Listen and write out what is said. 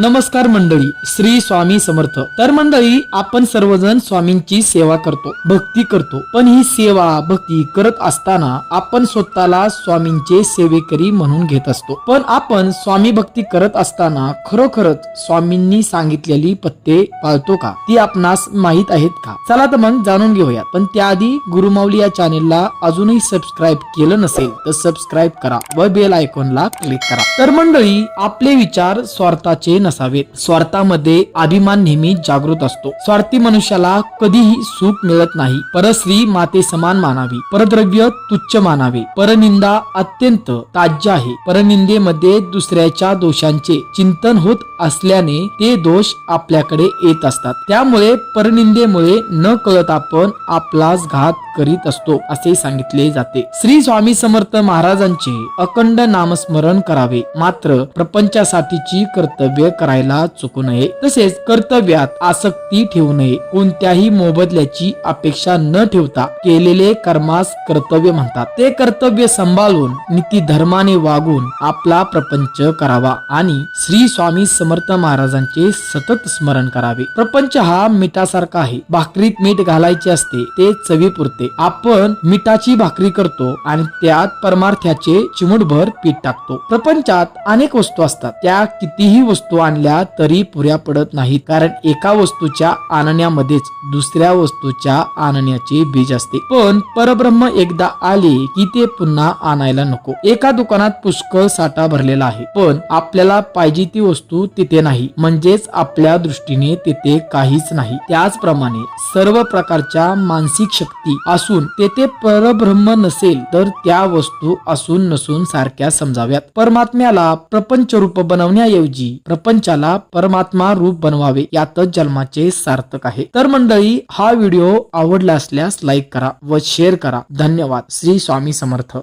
नमस्कार मंडळी श्री स्वामी समर्थ. तर मंडळी आपण सर्वजण स्वामींची सेवा करतो भक्ती करतो. पण ही सेवा भक्ती करत असताना आपण स्वतःला स्वामींचे सेवेकरी म्हणून घेत असतो. पण आपण स्वामी भक्ती करत असताना खरोखरच स्वामींनी सांगितलेली पत्ते पाळतो का? ती आपणास माहीत आहेत का? चला तर मग जाणून घेऊयात. पण त्याआधी गुरुमाऊली या चॅनेलला अजूनही सबस्क्राईब केलं नसेल तर सबस्क्राईब करा व बेल आयकॉनला क्लिक करा. तर मंडळी आपले विचार स्वार्थाचे नसावेत. स्वार्थामध्ये अभिमान नेहमी जागृत असतो. स्वार्थी मनुष्याला कधीही सुख मिळत नाही. परश्री माते समान मानावी. परद्रव्य तुच्छ मानावे. परनिंदा अत्यंत ताज्य आहे. परनिंदेमध्ये दुसऱ्याच्या दोषांचे चिंतन होत असल्याने ते दोष आपल्याकडे येत असतात. त्यामुळे परनिंदेमुळे न कळत आपण आपलाच घात करीत असतो असे सांगितले जाते. श्री स्वामी समर्थ महाराजांचे अखंड नामस्मरण करावे. मात्र प्रपंचासाठीची कर्तव्य करायला चुकू नये. तसेच कर्तव्यात आसक्ती ठेवू नये. कोणत्याही मोबदल्याची अपेक्षा न ठेवता केलेले कर्मास कर्तव्य म्हणतात. ते कर्तव्य सांभाळून नीती धर्माने वागून आपला प्रपंच करावा आणि श्री स्वामी समर्थ महाराजांचे सतत स्मरण करावे. प्रपंच हा मिठासारखा आहे. भाकरीत मीठ घालायचे असते ते चवी पुरते. आपण मिठाची भाकरी करतो आणि त्यात परमार्थ्याचे चिमुटभर पीठ टाकतो. प्रपंचात अनेक वस्तू असतात. त्या कितीही वस्तू आणल्या तरी पुऱ्या पडत नाहीत. कारण एका वस्तूच्या आणण्यामध्येच दुसऱ्या वस्तूच्या आणण्याचे बीज असते. पण परब्रह्म एकदा आले की ते पुन्हा आणायला नको. एका दुकानात पुष्कळ साठा भरलेला आहे. पण आपल्याला पाहिजे ती वस्तू तिथे नाही. म्हणजेच आपल्या दृष्टीने तिथे काहीच नाही. त्याचप्रमाणे सर्व प्रकारच्या मानसिक शक्ती असून तेथे परब्रह्म नसेल तर त्या वस्तू असून नसून सारख्या समजाव्यात. परमात्म्याला प्रपंच रूप बनवण्याऐवजी प्रपंचाला परमात्मा रूप बनवावे यातच जन्माचे सार्थक आहे. तर मंडळी हा व्हिडिओ आवडला असल्यास लाईक करा व शेअर करा. धन्यवाद. श्री स्वामी समर्थ.